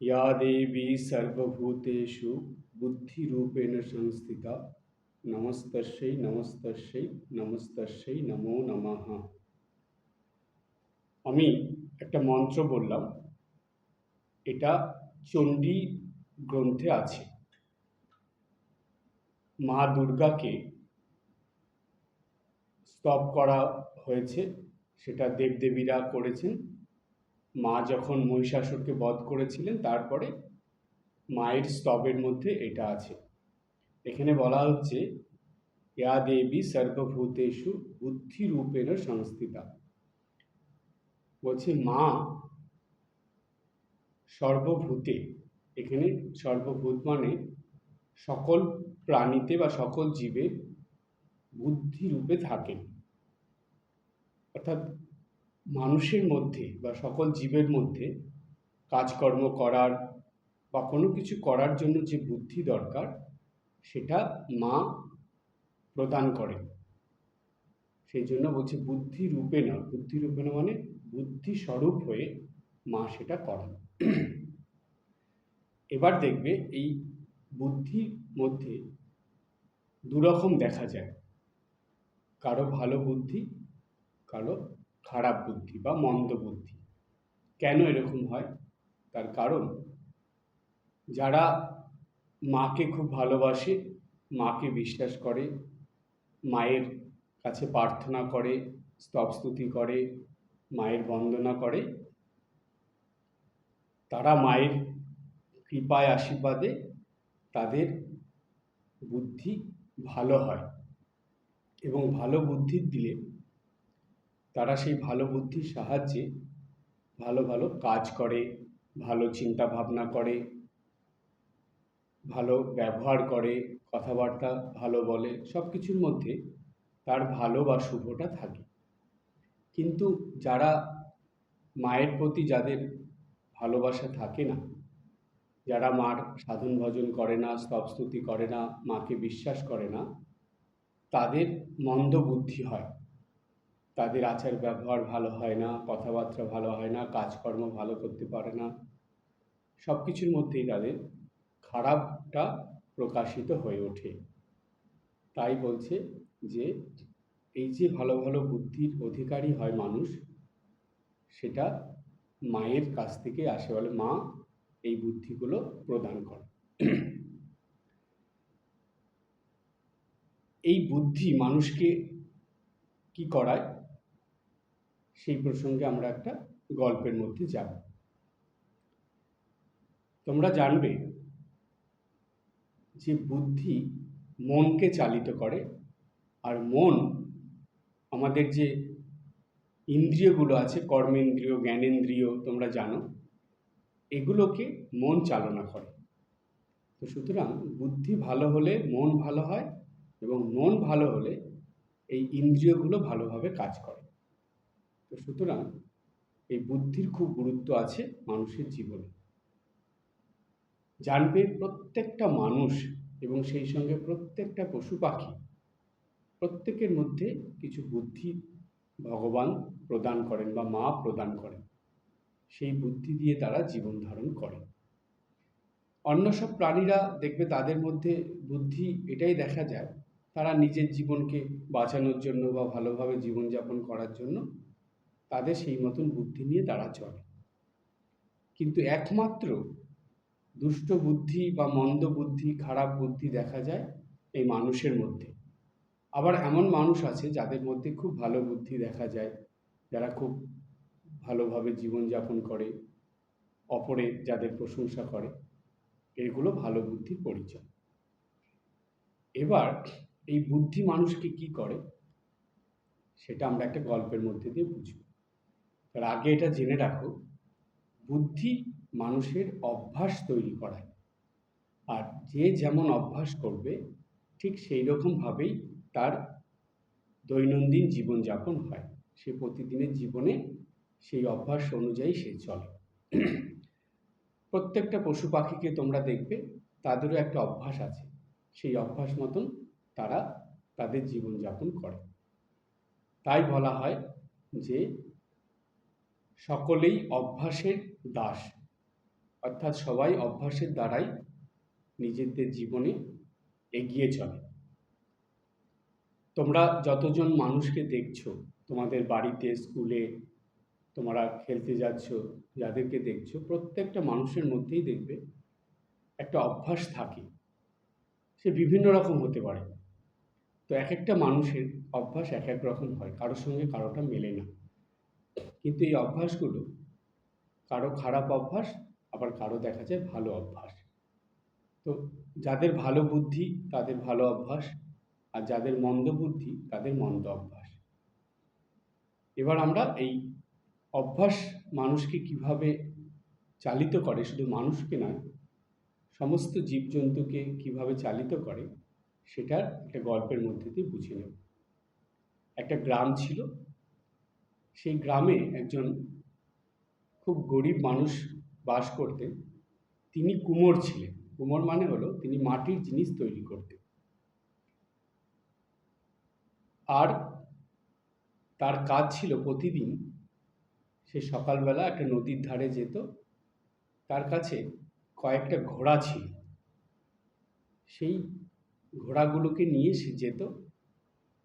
या देवी सर्वभूतेषु बुद्धिरूपेण संस्थिता নমস্তস্যৈ নমস্তস্যৈ নমস্তস্যৈ নমো নমঃ আমি একটা মন্ত্র বললাম এটা চণ্ডী গ্রন্থে আছে মা দুর্গাকে স্তব করা হয়েছে সেটা দেবদেবীরা করেছেন মা যখন মহিষাসুরকে বধ করেছিলেন, তারপরে মায়ের স্তবের মধ্যে এটা আছে। এখানে বলা হচ্ছে, ইয়া দেবী সর্বভূতেষু বুদ্ধিরূপেণ সংস্থিতা। বলছে, মা সর্বভূতে, এখানে সর্বভূত মানে সকল প্রাণীতে বা সকল জীবে বুদ্ধিরূপে থাকেন। অর্থাৎ মানুষের মধ্যে বা সকল জীবের মধ্যে কাজকর্ম করার বা কোনো কিছু করার জন্য যে বুদ্ধি দরকার, সেটা মা প্রদান করে সেই জন্য বলছে বুদ্ধি রূপে না, বুদ্ধি রূপে না মানে বুদ্ধি স্বরূপ হয়ে মা সেটা করেন। এবার দেখবে এই বুদ্ধির মধ্যে দুরকম দেখা যায়। কারও ভালো বুদ্ধি, কারও খারাপ বুদ্ধি বা মন্দ বুদ্ধি। কেন এরকম হয়? তার কারণ, যারা মাকে খুব ভালোবাসে, মাকে বিশ্বাস করে, মায়ের কাছে প্রার্থনা করে, স্তবস্তুতি করে, মায়ের বন্দনা করে, তারা মায়ের কৃপায় আশীর্বাদে তাদের বুদ্ধি ভালো হয়। এবং ভালো বুদ্ধি দিলে তারা সেই ভালো বুদ্ধির সাহায্যে ভালো ভালো কাজ করে, ভালো চিন্তা ভাবনা করে, ভালো ব্যবহার করে, কথাবার্তা ভালো বলে সব কিছুর মধ্যে তার ভালো বা শুভটা থাকে। কিন্তু যারা মায়ের প্রতি যাদের ভালোবাসা থাকে না, যারা মার সাধন ভজন করে না স্তবস্তুতি করে না, মাকে বিশ্বাস করে না, তাদের মন্দ বুদ্ধি হয়। তাদের আচার ব্যবহার ভালো হয় না, কথাবার্তা ভালো হয় না, কাজকর্ম ভালো করতে পারে না। সব কিছুর মধ্যেই তাদের খারাপটা প্রকাশিত হয়ে ওঠে। তাই বলছে যে, এই যে ভালো ভালো বুদ্ধির অধিকারী হয় মানুষ, সেটা মায়ের কাছ থেকে আসে বলে মা এই বুদ্ধিগুলো প্রদান করে। এই বুদ্ধি মানুষকে কি করায়? সেই প্রসঙ্গে আমরা একটা গল্পের মধ্যে যাব। তোমরা জানবে যে বুদ্ধি মনকে চালিত করে আর মন আমাদের যে ইন্দ্রিয়গুলো আছে, কর্মেন্দ্রিয়, জ্ঞানেন্দ্রিয়, তোমরা জানো, এগুলোকে মন চালনা করে। তো সুতরাং বুদ্ধি ভালো হলে মন ভালো হয় এবং মন ভালো হলে এই ইন্দ্রিয়গুলো ভালোভাবে কাজ করে। তো সুতরাং এই বুদ্ধির খুব গুরুত্ব আছে মানুষের জীবনে। জানবে প্রত্যেকটা মানুষ এবং সেই সঙ্গে প্রত্যেকটা পশু পাখি প্রত্যেকের মধ্যে কিছু বুদ্ধি ভগবান প্রদান করেন বা মা প্রদান করেন। সেই বুদ্ধি দিয়ে তারা জীবন ধারণ করে অন্য সব প্রাণীরা দেখবে তাদের মধ্যে বুদ্ধি এটাই দেখা যায়, তারা নিজের জীবনকে বাঁচানোর জন্য বা ভালোভাবে জীবনযাপন করার জন্য তাদের সেই মতন বুদ্ধি নিয়ে তারা চলে। কিন্তু একমাত্র দুষ্ট বুদ্ধি বা মন্দ বুদ্ধি, খারাপ বুদ্ধি দেখা যায় এই মানুষের মধ্যে। আবার এমন মানুষ আছে যাদের মধ্যে খুব ভালো বুদ্ধি দেখা যায়, যারা খুব ভালোভাবে জীবনযাপন করে, অপরে যাদের প্রশংসা করে, এগুলো ভালো বুদ্ধির পরিচয়। এবার এই বুদ্ধি মানুষকে কি করে? সেটা আমরা একটা গল্পের মধ্যে দিয়ে বুঝব। তার আগে এটা জেনে রাখো, বুদ্ধি মানুষের অভ্যাস তৈরি করায়। আর যে যেমন অভ্যাস করবে, ঠিক সেই রকমভাবেই তার দৈনন্দিন জীবনযাপন হয়। সে প্রতিদিনের জীবনে সেই অভ্যাস অনুযায়ী সে চলে। প্রত্যেকটা পশু পাখিকে তোমরা দেখবে, তাদেরও একটা অভ্যাস আছে। সেই অভ্যাস মতন তারা তাদের জীবনযাপন করে। তাই বলা হয় যে সকলেই অভ্যাসের দাস। অর্থাৎ সবাই অভ্যাসের দ্বারাই নিজেদের জীবনে এগিয়ে চলে। তোমরা যতজন মানুষকে দেখছ, তোমাদের বাড়িতে স্কুলে তোমরা খেলতে যাচ্ছ, যাদেরকে দেখছ, প্রত্যেকটা মানুষের মধ্যেই দেখবে একটা অভ্যাস থাকে। সে বিভিন্ন রকম হতে পারে। তো এক একটা মানুষের অভ্যাস এক এক রকম হয়, কারোর সঙ্গে কারোটা মেলে না। কিন্তু এই অভ্যাসগুলো, কারও খারাপ অভ্যাস, আবার কারও দেখা যায় ভালো অভ্যাস। তো যাদের ভালো বুদ্ধি, তাদের ভালো অভ্যাস, আর যাদের মন্দ বুদ্ধি, তাদের মন্দ অভ্যাস। এবার আমরা এই অভ্যাস মানুষকে কীভাবে চালিত করে, শুধু মানুষকে নয়, সমস্ত জীবজন্তুকে কীভাবে চালিত করে, সেটার একটা গল্পের মধ্যে দিয়ে বুঝে নেব। একটা গ্রাম ছিল সেই গ্রামে একজন খুব গরিব মানুষ বাস করতেন তিনি কুমোর ছিলেন। কুমোর মানে হলো তিনি মাটির জিনিস তৈরি করতেন আর তার কাজ ছিল প্রতিদিন সে সকালবেলা একটা নদীর ধারে যেত। তার কাছে কয়েকটা ঘোড়া ছিল। সেই ঘোড়াগুলোকে নিয়ে সে যেত।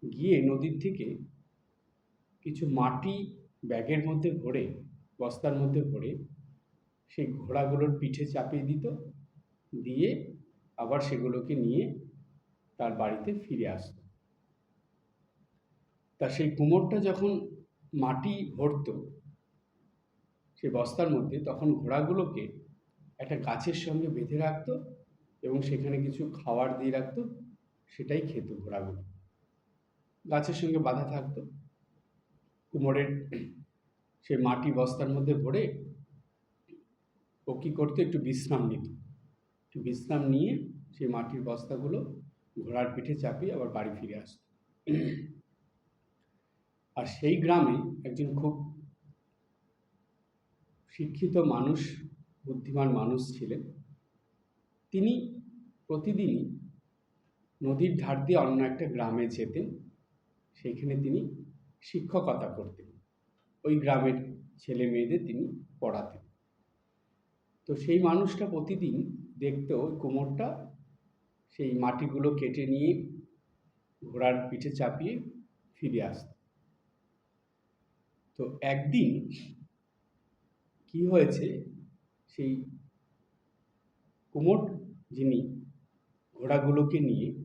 গিয়ে নদীর থেকে কিছু মাটি ব্যাগের মধ্যে ভরে, বস্তার মধ্যে ভরে সেই ঘোড়াগুলোর পিঠে চাপিয়ে দিত, দিয়ে আবার সেগুলোকে নিয়ে তার বাড়িতে ফিরে আসতো। তা সেই কুমোরটা যখন মাটি ভরত সে বস্তার মধ্যে, তখন ঘোড়াগুলোকে একটা গাছের সঙ্গে বেঁধে রাখতো এবং সেখানে কিছু খাবার দিয়ে রাখতো, সেটাই খেত ঘোড়াগুলো। গাছের সঙ্গে বাঁধা থাকতো। কুমোরের সে মাটি বস্তার মধ্যে ভরে ও কী করতো? একটু বিশ্রাম নিত। একটু বিশ্রাম নিয়ে সেই মাটির বস্তাগুলো ঘোড়ার পিঠে চাপিয়ে আবার বাড়ি ফিরে আসতো। আর সেই গ্রামে একজন খুব শিক্ষিত মানুষ, বুদ্ধিমান মানুষ ছিলেন। তিনি প্রতিদিনই নদীর ধার দিয়ে অন্য একটা গ্রামে যেতেন। সেইখানে তিনি শিক্ষকতা করতেন। ওই গ্রামের ছেলে মেয়েদের তিনি পড়াতেন। তো সেই মানুষটা প্রতিদিন দেখতো ওই কোমরটা, সেই মাটিগুলো কেটে নিয়ে ঘোড়ার পিঠে চাপিয়ে ফিরে আসত। তো একদিন কি হয়েছে, সেই কুমোর যিনি ঘোড়াগুলোকে নিয়ে,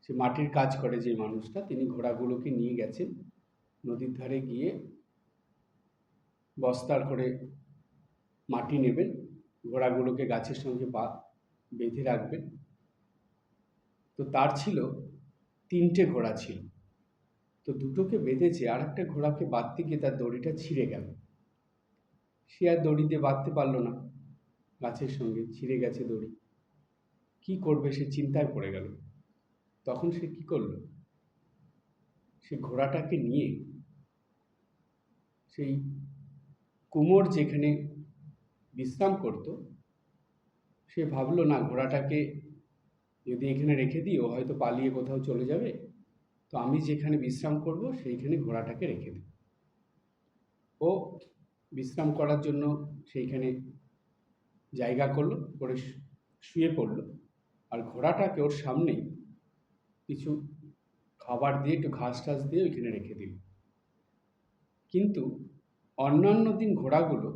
সে মাটির কাজ করে যে মানুষটা, তিনি ঘোড়াগুলোকে নিয়ে গেছেন নদীর ধারে গিয়ে বস্তার করে মাটি নেবেন, ঘোড়াগুলোকে গাছের সঙ্গে বা, বেঁধে রাখবেন। তো তার ছিল তিনটে ঘোড়া ছিল। তো দুটোকে বেঁধেছে আর একটা ঘোড়াকে বাঁধতে গিয়ে তার দড়িটা ছিঁড়ে গেল। সে আর দড়ি দিয়ে বাঁধতে পারল না। গাছের সঙ্গে ছিঁড়ে গেছে দড়ি। কি করবে সে চিন্তায় পড়ে গেল। তখন সে কি করল? সে ঘোড়াটাকে নিয়ে সেই কুমোর যেখানে বিশ্রাম করত, সে ভাবলো, না, ঘোড়াটাকে যদি এখানে রেখে দিই, ও হয়তো পালিয়ে কোথাও চলে যাবে। তো আমি যেখানে বিশ্রাম করব, সেইখানে ঘোড়াটাকে রেখে দিই ও বিশ্রাম করার জন্য সেইখানে জায়গা করল, করে শুয়ে পড়ল। আর ঘোড়াটাকে ওর সামনেই কিছু খাবার দিয়ে, একটু ঘাস টাস দিয়ে ওইখানে রেখে দিল। কিন্তু অন্যান্য দিন ঘোড়াগুলো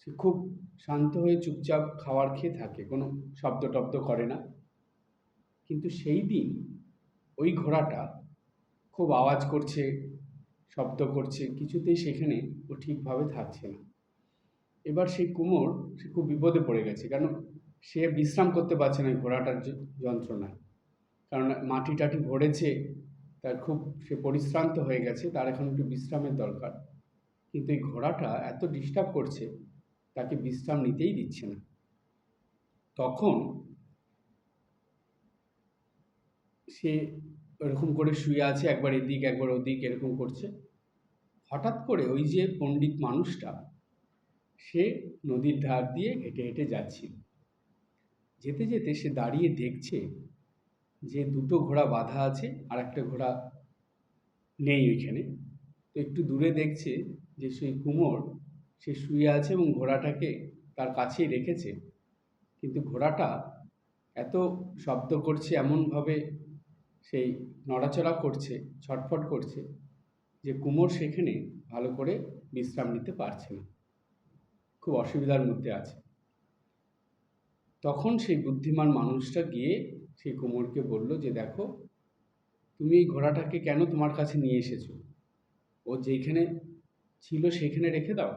সে খুব শান্ত হয়ে চুপচাপ খাওয়ার খেয়ে থাকে, কোনো শব্দ টব্দ করে না। কিন্তু সেই দিন ওই ঘোড়াটা খুব আওয়াজ করছে, শব্দ করছে, কিছুতেই সেখানে ও ঠিকভাবে থাকছে না। এবার সেই কুমোর, সে খুব বিপদে পড়ে গেছে কারণ সে বিশ্রাম করতে পারছে না ঘোড়াটার যন্ত্রণায়। কারণ মাটি টাটি ভরেছে তার খুব, সে পরিশ্রান্ত হয়ে গেছে, তার এখন একটু বিশ্রামের দরকার। কিন্তু এই ঘোড়াটা এত ডিস্টার্ব করছে, তাকে বিশ্রাম নিতেই দিচ্ছে না। তখন সে এরকম করে শুয়ে আছে, একবার এদিক, একবার ওদিক, এরকম করছে। হঠাৎ করে ওই যে পণ্ডিত মানুষটা, সে নদীর ধার দিয়ে হেঁটে হেঁটে যাচ্ছিল। যেতে যেতে সে দাঁড়িয়ে দেখছে যে দুটো ঘোড়া বাঁধা আছে আর একটা ঘোড়া নেই ওইখানে। তো একটু দূরে দেখছে যে সেই কুমোর, সে শুয়ে আছে এবং ঘোড়াটাকে তার কাছেই রেখেছে। কিন্তু ঘোড়াটা এত শব্দ করছে, এমনভাবে সেই নড়াচড়া করছে, ছটফট করছে যে কুমোর সেখানে ভালো করে বিশ্রাম নিতে পারছে না। খুব অসুবিধার মধ্যে আছে। তখন সেই বুদ্ধিমান মানুষটা গিয়ে সেই কুমোরকে বলল যে, দেখো, তুমি এই ঘোড়াটাকে কেন তোমার কাছে নিয়ে এসেছ? ও যেখানে ছিল সেখানে রেখে দাও।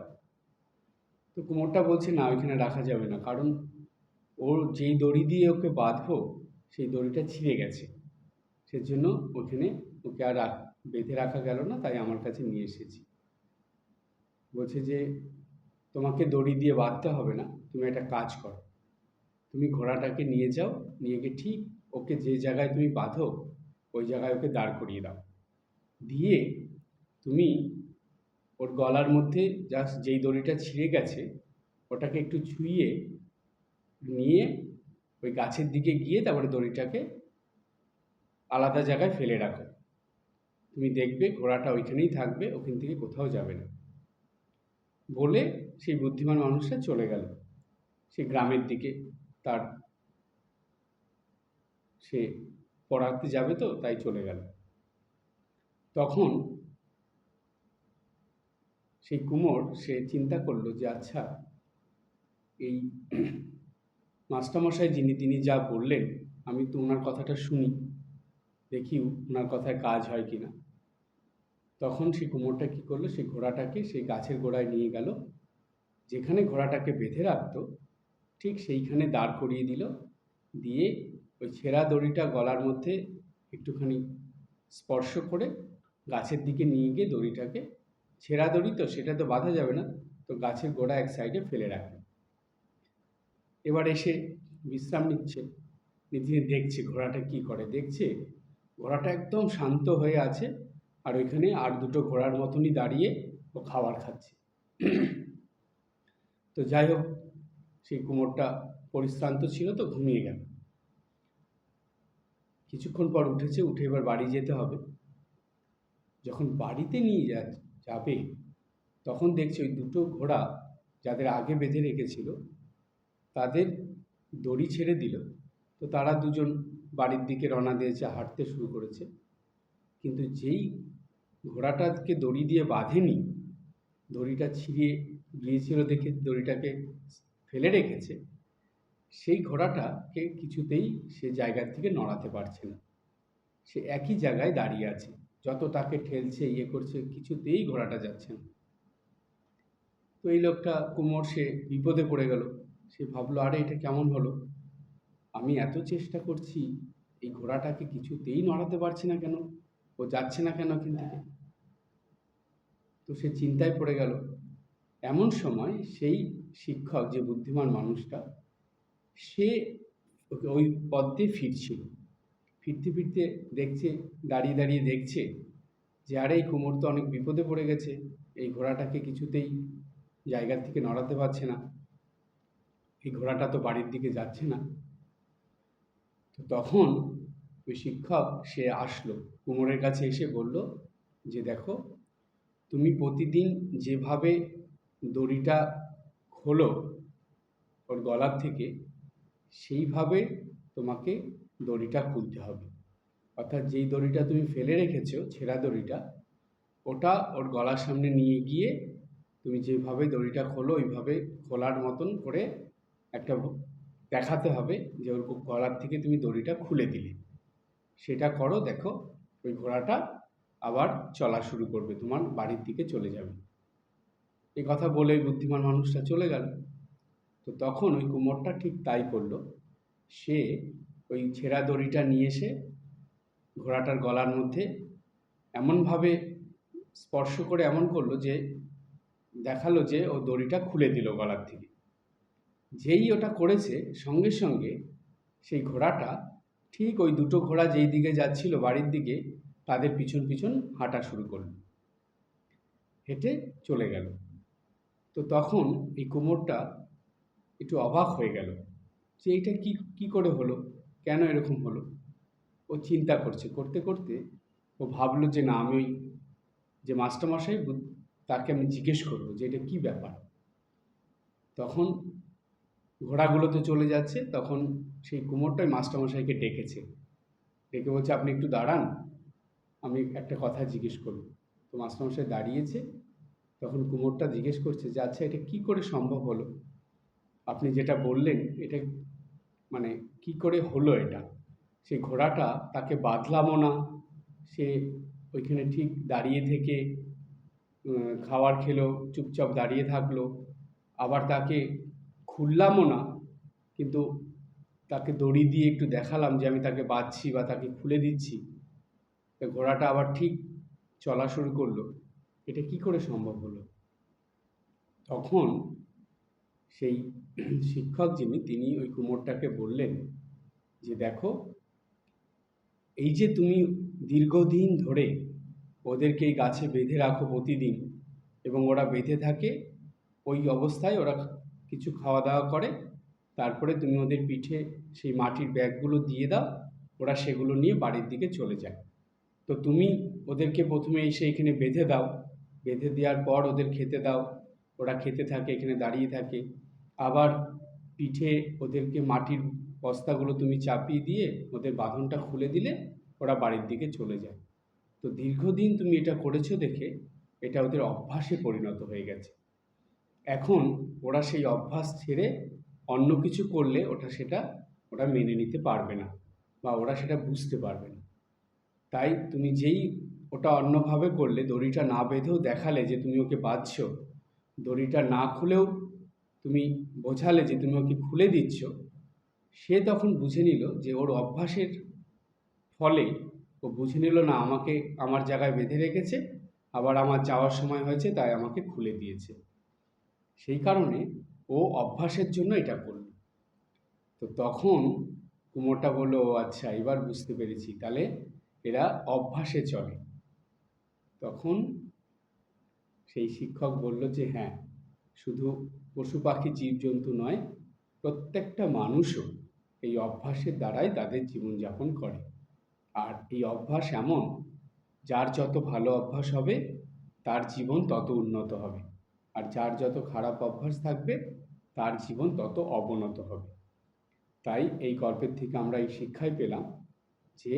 তো কুমোরটা বলছে, না, ওইখানে রাখা যাবে না। কারণ ওর যেই দড়ি দিয়ে ওকে বাঁধবো, সেই দড়িটা ছিঁড়ে গেছে। সেজন্য ওখানে ওকে আর বেঁধে রাখা গেল না, তাই আমার কাছে নিয়ে এসেছি। বলছে যে, তোমাকে দড়ি দিয়ে বাঁধতে হবে না, তুমি একটা কাজ করো। তুমি ঘোড়াটাকে নিয়ে যাও, নিয়ে গিয়ে ঠিক ওকে যে জায়গায় তুমি বাঁধো, ওই জায়গায় ওকে দাঁড় করিয়ে দাও। দিয়ে তুমি ওর গলার মধ্যে জাস্ট যেই দড়িটা ছিঁড়ে গেছে, ওটাকে একটু ছুঁয়ে নিয়ে ওই গাছের দিকে গিয়ে তারপরে দড়িটাকে আলাদা জায়গায় ফেলে রাখো। তুমি দেখবে ঘোড়াটা ওইখানেই থাকবে, ওখান থেকে কোথাও যাবে না। বলে সেই বুদ্ধিমান মানুষটা চলে গেল। সে গ্রামের দিকে তার সে পড়াতে যাবে তো, তাই চলে গেল। তখন সেই কুমোর, সে চিন্তা করল যে আচ্ছা এই মাস্টারমশাই যিনি, তিনি যা বললেন, আমি তো ওনার কথাটা শুনি, দেখি ওনার কথায় কাজ হয় কি না তখন সেই কুমোরটা কী করল, সেই ঘোড়াটাকে সেই গাছের গোড়ায় নিয়ে গেল, যেখানে ঘোড়াটাকে বেঁধে রাখতো ঠিক সেইখানে দাঁড় করিয়ে দিল। দিয়ে ওই ছেঁড়া দড়িটা গলার মধ্যে একটুখানি স্পর্শ করে গাছের দিকে নিয়ে গিয়ে দড়িটাকে, ছেঁড়া দড়ি তো, সেটা তো বাঁধা যাবে না, তো গাছের গোড়া এক সাইডে ফেলে রাখল। এবার এসে বিশ্রাম নিচ্ছে নিয়ে দেখছে ঘোড়াটা কি করে, দেখছে ঘোড়াটা একদম শান্ত হয়ে আছে আর ওইখানে আর দুটো ঘোড়ার মতনই দাঁড়িয়ে ও খাবার খাচ্ছে। তো যাই হোক কুমোরটা পরিশ্রান্ত ছিল তো ঘুমিয়ে গেল। কিছুক্ষণ পর উঠেছে, উঠে এবার বাড়ি যেতে হবে। যখন বাড়িতে নিয়ে যা, যাবে, তখন দেখছে ওই দুটো ঘোড়া যাদের আগে বেঁধে রেখেছিল, তাদের দড়ি ছেড়ে দিল। তো তারা দুজন বাড়ির দিকে রওনা দিয়েছে, হাঁটতে শুরু করেছে। কিন্তু যেই ঘোড়াটাকে দড়ি দিয়ে বাঁধেনি, দড়িটা ছিঁড়িয়ে গিয়েছিল দেখে, দড়িটাকে ফেলে রেখেছে, সেই ঘোড়াটাকে কিছুতেই সে জায়গার থেকে নড়াতে পারছে না। সে একই জায়গায় দাঁড়িয়ে আছে, যত তাকে ঠেলছে ইয়ে করছে, কিছুতেই ঘোড়াটা যাচ্ছে না। তো এই লোকটা কুমোর সে বিপদে পড়ে গেল। সে ভাবলো, আরে, এটা কেমন হলো? আমি এত চেষ্টা করছি, এই ঘোড়াটাকে কিছুতেই নড়াতে পারছি না কেন? ও যাচ্ছে না কেন থেকে? তো সে চিন্তায় পড়ে গেল। এমন সময় সেই শিক্ষক, যে বুদ্ধিমান মানুষটা, সে ওই পথ দিয়ে ফিরছিল। ফিরতে ফিরতে দেখছে, দাঁড়িয়ে দাঁড়িয়ে দেখছে যে, আরে, এই কুমোর তো অনেক বিপদে পড়ে গেছে, এই ঘোড়াটাকে কিছুতেই জায়গার থেকে নড়াতে পারছে না, এই ঘোড়াটা তো বাড়ির দিকে যাচ্ছে না। তো তখন ওই শিক্ষক, সে আসলো, কুমোরের কাছে এসে বলল যে, দেখো, তুমি প্রতিদিন যেভাবে দড়িটা খোলো ওর গলার থেকে, সেইভাবে তোমাকে দড়িটা খুলতে হবে। অর্থাৎ যেই দড়িটা তুমি ফেলে রেখেছো, ছেঁড়া দড়িটা, ওটা ওর গলার সামনে নিয়ে গিয়ে তুমি যেভাবে দড়িটা খোলো, ওইভাবে খোলার মতন করে একটা দেখাতে হবে যে ওর গলার থেকে তুমি দড়িটা খুলে দিলে। সেটা করো, দেখো, ওই ঘোড়াটা আবার চলা শুরু করবে, তোমার বাড়ির দিকে চলে যাবে। এই কথা বলে বুদ্ধিমান মানুষটা চলে গেল। তো তখন ওই কুমোরটা ঠিক তাই করল। সে ওই ছেঁড়া দড়িটা নিয়ে এসে ঘোড়াটার গলার মধ্যে এমনভাবে স্পর্শ করে এমন করল যে দেখাল যে ও দড়িটা খুলে দিল গলার থেকে। যেই ওটা করেছে, সঙ্গে সঙ্গে সেই ঘোড়াটা ঠিক ওই দুটো ঘোড়া যেই দিকে যাচ্ছিল বাড়ির দিকে, তাদের পিছন পিছন হাঁটা শুরু করল। হেঁটে চলে গেল। তো তখন এই কুমোরটা একটু অবাক হয়ে গেল। যে এইটা কী কী করে হলো? কেন এরকম হলো? ও চিন্তা করছে। করতে করতে ও ভাবলো যে না, আমি যে মাস্টারমশাই তাকে আমি জিজ্ঞেস করব যে এটা কী ব্যাপার? তখন ঘোড়াগুলো তো চলে যাচ্ছে। তখন সেই কুমোরটাই মাস্টারমশাইকে ডেকেছে। ডেকে বলছে, আপনি একটু দাঁড়ান। আমি একটা কথা জিজ্ঞেস করব। তো মাস্টারমশাই দাঁড়িয়েছে। তখন কুমোরটা জিজ্ঞেস করছে যে আচ্ছা এটা কী করে সম্ভব হলো? আপনি যেটা বললেন, এটা মানে কি করে হলো এটা? সেই ঘোড়াটা তাকে বাঁধলামও না। সে ওইখানে ঠিক দাঁড়িয়ে থেকে খাবার খেলো, চুপচাপ দাঁড়িয়ে থাকল। আবার তাকে খুললামও না। কিন্তু তাকে দড়ি দিয়ে একটু দেখালাম যে, আমি তাকে বাঁধছি বা তাকে খুলে দিচ্ছি। ঘোড়াটা আবার ঠিক চলা শুরু করল। এটা কি করে সম্ভব হলো? তখন সেই শিক্ষক যিনি তিনি ওই কুমোরটাকে বললেন যে দেখো এই যে তুমি দীর্ঘদিন ধরে ওদেরকে এই গাছে বেঁধে রাখো প্রতিদিন এবং ওরা বেঁধে থাকে ওই অবস্থায় ওরা কিছু খাওয়া দাওয়া করে তারপরে তুমি ওদের পিঠে সেই মাটির ব্যাগগুলো দিয়ে দাও ওরা সেগুলো নিয়ে বাড়ির দিকে চলে যায়। তো তুমি ওদেরকে প্রথমে এসে এখানে বেঁধে দাও বেঁধে দেওয়ার পর ওদের খেতে দাও। ওরা খেতে থাকে, এখানে দাঁড়িয়ে থাকে। আবার পিঠে ওদেরকে মাটির বস্তাগুলো তুমি চাপিয়ে দিয়ে ওদের বাঁধনটা খুলে দিলে ওরা বাড়ির দিকে চলে যায়। তো দীর্ঘদিন তুমি এটা করেছ দেখে এটা ওদের অভ্যাসে পরিণত হয়ে গেছে। এখন ওরা সেই অভ্যাস ছেড়ে অন্য কিছু করলে ওটা সেটা ওরা মেনে নিতে পারবে না বা ওরা সেটা বুঝতে পারবে না। তাই তুমি যেই ওটা অন্যভাবে করলে, দড়িটা না বেঁধেও দেখালে যে তুমি ওকে বাঁধছো, দড়িটা না খুলেও তুমি বোঝালে যে তুমি ওকে খুলে দিচ্ছ, সে তখন বুঝে নিল যে ওর অভ্যাসের ফলে ও বুঝে নিল, না, আমাকে আমার জায়গায় বেঁধে রেখেছে, আবার আমার যাওয়ার সময় হয়েছে, তাই আমাকে খুলে দিয়েছে। সেই কারণে ও অভ্যাসের জন্য এটা করল। তো তখন কুমোরটা বলল, ও আচ্ছা এবার বুঝতে পেরেছি। তাহলে এরা অভ্যাসে চলে। তখন সেই শিক্ষক বলল যে হ্যাঁ শুধু পশু পাখি, জীবজন্তু নয়, প্রত্যেকটা মানুষও এই অভ্যাসের দ্বারাই তাদের জীবনযাপন করে। আর এই অভ্যাস এমন, যার যত ভালো অভ্যাস হবে, তার জীবন তত উন্নত হবে। আর যার যত খারাপ অভ্যাস থাকবে, তার জীবন তত অবনত হবে। তাই এই গল্পের থেকে আমরা এই শিক্ষাই পেলাম যে,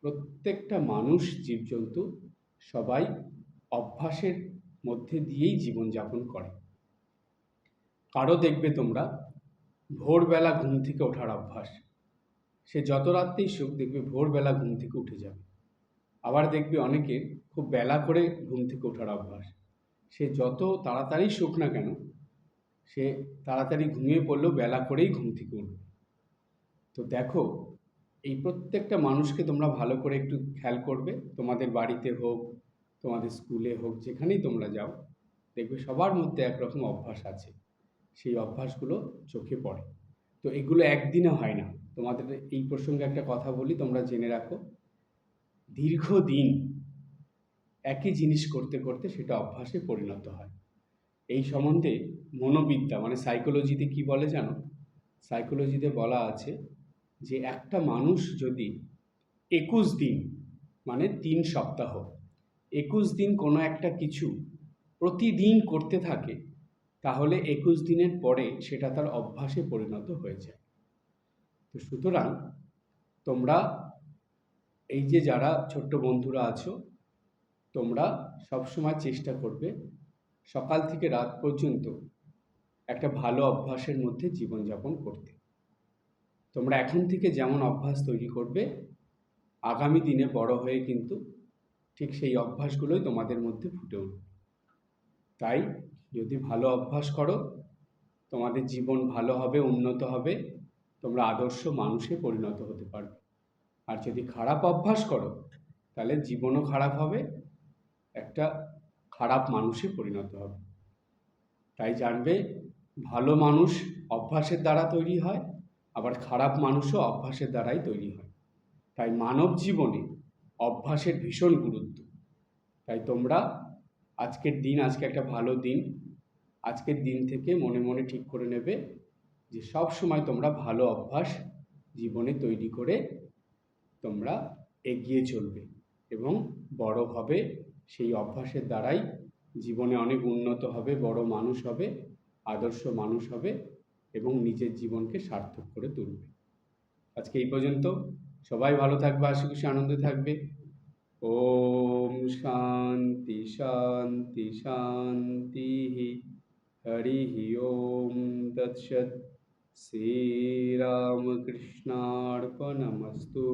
প্রত্যেকটা মানুষ জীবজন্তু সবাই অভ্যাসের মধ্যে দিয়েই জীবনযাপন করে। কারও দেখবে তোমরা, ভোরবেলা ঘুম থেকে ওঠার অভ্যাস। সে যত রাত্রেই সুখ দেখবে, ভোরবেলা ঘুম থেকে উঠে যাবে। আবার দেখবে অনেকের খুব বেলা করে ঘুম থেকে ওঠার অভ্যাস। সে যত তাড়াতাড়ি সুখ না কেন, সে তাড়াতাড়ি ঘুমিয়ে পড়লেও বেলা করেই ঘুম থেকে উঠবে। তো দেখো এই প্রত্যেকটা মানুষকে তোমরা ভালো করে একটু খেয়াল করবে। তোমাদের বাড়িতে হোক, তোমাদের স্কুলে হোক, যেখানেই তোমরা যাও, দেখবে সবার মধ্যে একরকম অভ্যাস আছে। সেই অভ্যাসগুলো চোখে পড়ে। তো এগুলো একদিনে হয় না। তোমাদের এই প্রসঙ্গে একটা কথা বলি, তোমরা জেনে রাখো। দীর্ঘদিন একই জিনিস করতে করতে সেটা অভ্যাসে পরিণত হয়। এই সম্বন্ধে মনোবিদ্যা মানে সাইকোলজিতে কি বলে জানো? সাইকোলজিতে বলা আছে যে একটা মানুষ যদি একুশ দিন মানে তিন সপ্তাহ, একুশ দিন কোনো একটা কিছু প্রতিদিন করতে থাকে, তাহলে একুশ দিনের পরে সেটা তার অভ্যাসে পরিণত হয়ে যায়। তো সুতরাং তোমরা, এই যে যারা ছোট্ট বন্ধুরা আছো, তোমরা সবসময় চেষ্টা করবে সকাল থেকে রাত পর্যন্ত একটা ভালো অভ্যাসের মধ্যে জীবনযাপন করতে। তোমরা এখন থেকে যেমন অভ্যাস তৈরি করবে, আগামী দিনে বড় হয়ে কিন্তু ঠিক সেই অভ্যাসগুলোই তোমাদের মধ্যে ফুটে উঠবে। তাই যদি ভালো অভ্যাস করো, তোমাদের জীবন ভালো হবে, উন্নত হবে, তোমরা আদর্শ মানুষে পরিণত হতে পারবে। আর যদি খারাপ অভ্যাস করো, তাহলে জীবনও খারাপ হবে, একটা খারাপ মানুষে পরিণত হবে। তাই জানবে, ভালো মানুষ অভ্যাসের দ্বারা তৈরি হয় আবার খারাপ মানুষও অভ্যাসের দ্বারাই তৈরি হয়। তাই মানব জীবনে অভ্যাসের ভীষণ গুরুত্ব। তাই তোমরা আজকের দিন, আজকে একটা ভালো দিন, আজকের দিন থেকে মনে মনে ঠিক করে নেবে যে সব সময় তোমরা ভালো অভ্যাস জীবনে তৈরি করে তোমরা এগিয়ে চলবে এবং বড় হবে, সেই অভ্যাসের দ্বারাই জীবনে অনেক উন্নত হবে, বড় মানুষ হবে, আদর্শ মানুষ হবে। এবং নিজের জীবনকে সার্থক করে তুলবে। আজকে এই পর্যন্ত। সবাই ভালো থাকবে, আশা খুশি আনন্দে থাকবে। ওম শান্তি শান্তি শান্তি হরি ওম তৎসৎ। শ্রীরামকৃষ্ণার্পণমস্তু।